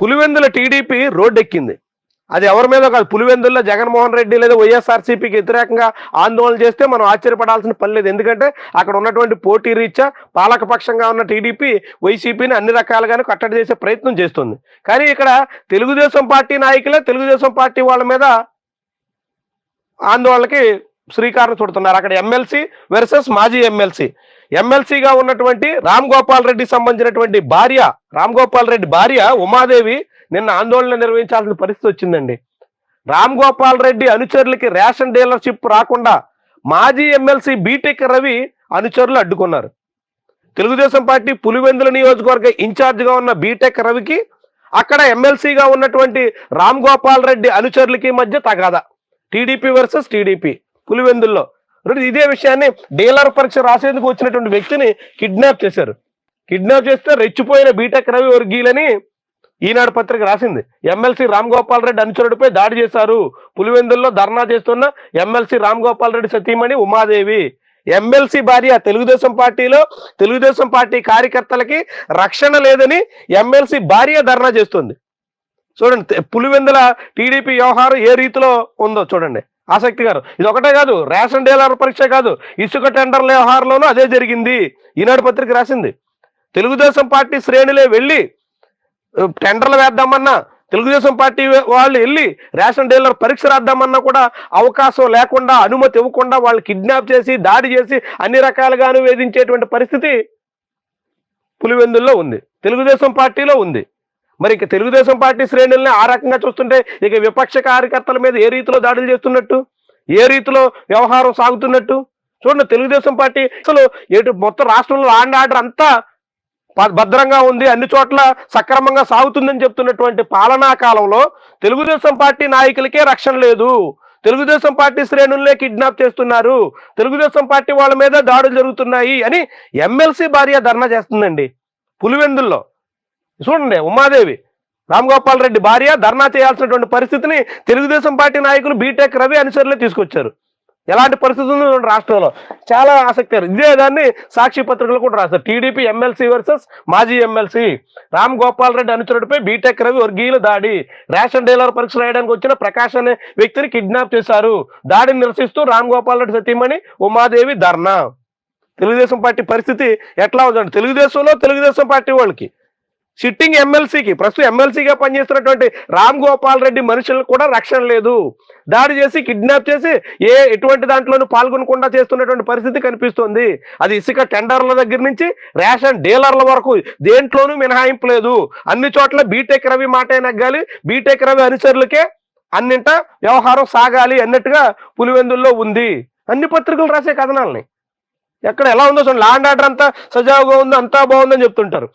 Pulivendula TDP రోడ్డెక్కింది. అది ఎవరి మీద కాదు పులివెందుల్లో జగన్మోహన్ రెడ్డి లేదా వైఎస్ఆర్సీపీకి వ్యతిరేకంగా ఆందోళన చేస్తే మనం ఆశ్చర్యపడాల్సిన పని లేదు. ఎందుకంటే అక్కడ ఉన్నటువంటి పోటీ రీత్యా పాలకపక్షంగా ఉన్న టీడీపీ వైసీపీని అన్ని రకాలుగానే కట్టడి చేసే ప్రయత్నం చేస్తుంది. కానీ ఇక్కడ తెలుగుదేశం పార్టీ నాయకులే తెలుగుదేశం పార్టీ వాళ్ళ మీద ఆందోళనకి శ్రీకారం చుడుతున్నారు. అక్కడ ఎమ్మెల్సీ వెర్సెస్ మాజీ ఎమ్మెల్సీ ఎమ్మెల్సీగా ఉన్నటువంటి రామ్ గోపాల్ రెడ్డి సంబంధించినటువంటి భార్య రామ్ గోపాల్ రెడ్డి భార్య ఉమాదేవి నిన్న ఆందోళన నిర్వహించాల్సిన పరిస్థితి వచ్చిందండి. రామ్ గోపాల్ రెడ్డి అనుచరులకి రేషన్ డీలర్షిప్ రాకుండా మాజీ ఎమ్మెల్సీ బీటెక్ రవి అనుచరులు అడ్డుకున్నారు. తెలుగుదేశం పార్టీ పులివెందుల నియోజకవర్గ ఇన్ఛార్జిగా ఉన్న బీటెక్ రవికి అక్కడ ఎమ్మెల్సీగా ఉన్నటువంటి రామ్ గోపాల్ రెడ్డి అనుచరులకి మధ్య తగాదా. టీడీపీ వర్సెస్ టీడీపీ పులివెందుల్లో. రెండు ఇదే విషయాన్ని డీలర్ పరీక్ష రాసేందుకు వచ్చినటువంటి వ్యక్తిని కిడ్నాప్ చేశారు. కిడ్నాప్ చేస్తే రెచ్చిపోయిన బీటెక్ రవి వర్గీయులని ఈనాడు పత్రిక రాసింది. ఎమ్మెల్సీ రామ్ గోపాల్ రెడ్డి అనుచరుడిపై దాడి చేశారు. పులివెందుల్లో ధర్నా చేస్తున్న ఎమ్మెల్సీ రామ్ గోపాల్ రెడ్డి సతీమణి ఉమాదేవి. ఎమ్మెల్సీ భార్య తెలుగుదేశం పార్టీలో తెలుగుదేశం పార్టీ కార్యకర్తలకి రక్షణ లేదని ఎమ్మెల్సీ భార్య ధర్నా చేస్తుంది. చూడండి పులివెందుల టీడీపీ వ్యవహారం ఏ రీతిలో ఉందో చూడండి. ఆసక్తి గారు. ఇది ఒకటే కాదు రేషన్ డీలర్ పరీక్ష కాదు ఇసుక టెండర్ల వ్యవహారంలోనూ అదే జరిగింది. ఈనాడు పత్రిక రాసింది. తెలుగుదేశం పార్టీ శ్రేణులే వెళ్ళి టెండర్లు వేద్దామన్నా తెలుగుదేశం పార్టీ వాళ్ళు వెళ్ళి రేషన్ డీలర్ పరీక్ష రాద్దామన్నా కూడా అవకాశం లేకుండా అనుమతి ఇవ్వకుండా వాళ్ళు కిడ్నాప్ చేసి దాడి చేసి అన్ని రకాలుగాను వేధించేటువంటి పరిస్థితి పులివెందుల్లో ఉంది. తెలుగుదేశం పార్టీలో ఉంది. మరి ఇక తెలుగుదేశం పార్టీ శ్రేణుల్ని ఆ రకంగా చూస్తుంటే ఇక విపక్ష కార్యకర్తల మీద ఏ రీతిలో దాడులు చేస్తున్నట్టు? ఏ రీతిలో వ్యవహారం సాగుతున్నట్టు? చూడండి తెలుగుదేశం పార్టీ అసలు ఎటు మొత్తం రాష్ట్రంలో ఆండ్ ఆర్డర్ అంతా భద్రంగా ఉంది అన్ని చోట్ల సక్రమంగా సాగుతుందని చెప్తున్నటువంటి పాలనా కాలంలో తెలుగుదేశం పార్టీ నాయకులకే రక్షణ లేదు. తెలుగుదేశం పార్టీ శ్రేణుల్నే కిడ్నాప్ చేస్తున్నారు. తెలుగుదేశం పార్టీ వాళ్ళ మీద దాడులు జరుగుతున్నాయి అని ఎమ్మెల్సీ భార్య ధర్నా చేస్తుందండి. పులివెందుల్లో. చూడండి ఉమాదేవి. రామ్ గోపాల్ రెడ్డి భార్య ధర్నా చేయాల్సినటువంటి పరిస్థితిని తెలుగుదేశం పార్టీ నాయకులు బీటెక్ రవి అనుసరులే తీసుకొచ్చారు. ఎలాంటి పరిస్థితి ఉంది రాష్ట్రంలో. చాలా ఆసక్తి ఇదే దాన్ని సాక్షి పత్రికలు కూడా రాస్తారు టీడీపీ ఎమ్మెల్సీ వర్సెస్ మాజీ ఎమ్మెల్సీ రామ్ గోపాల్ రెడ్డి అనుచరుడిపై బీటెక్ రవి వర్గీయులు దాడి. రేషన్ డీలర్ పరీక్ష రాయడానికి వచ్చిన ప్రకాష్ అనే వ్యక్తిని కిడ్నాప్ చేశారు. దాడిని నిరసిస్తూ రామ్ గోపాల్ రెడ్డి సతీమణి ఉమాదేవి ధర్నా. తెలుగుదేశం పార్టీ పరిస్థితి ఎట్లా ఉందండి? తెలుగుదేశంలో తెలుగుదేశం పార్టీ వాళ్ళకి సిట్టింగ్ ఎమ్మెల్సీకి ప్రస్తుతం ఎమ్మెల్సీగా పనిచేస్తున్నటువంటి రామ్ గోపాల్ రెడ్డి మనుషులకు కూడా రక్షణ లేదు. దాడి చేసి కిడ్నాప్ చేసి ఏ ఎటువంటి దాంట్లోనూ పాల్గొనకుండా చేస్తున్నటువంటి పరిస్థితి కనిపిస్తుంది. అది ఇసుక టెండర్ల దగ్గర నుంచి రేషన్ డీలర్ల వరకు దేంట్లోనూ మినహాయింపు లేదు. అన్ని చోట్ల బీటెక్ రవి మాటే నగ్గాలి. బీటెక్ రవి అనుచరులకే అన్నింట వ్యవహారం సాగాలి అన్నట్టుగా పులివెందుల్లో ఉంది. అన్ని పత్రికలు రాసే కథనాలని. ఎక్కడ ఎలా ఉందో చూడండి. లాండ్ ఆర్డర్ అంతా సజావుగా ఉందో అంతా బాగుందని చెప్తుంటారు.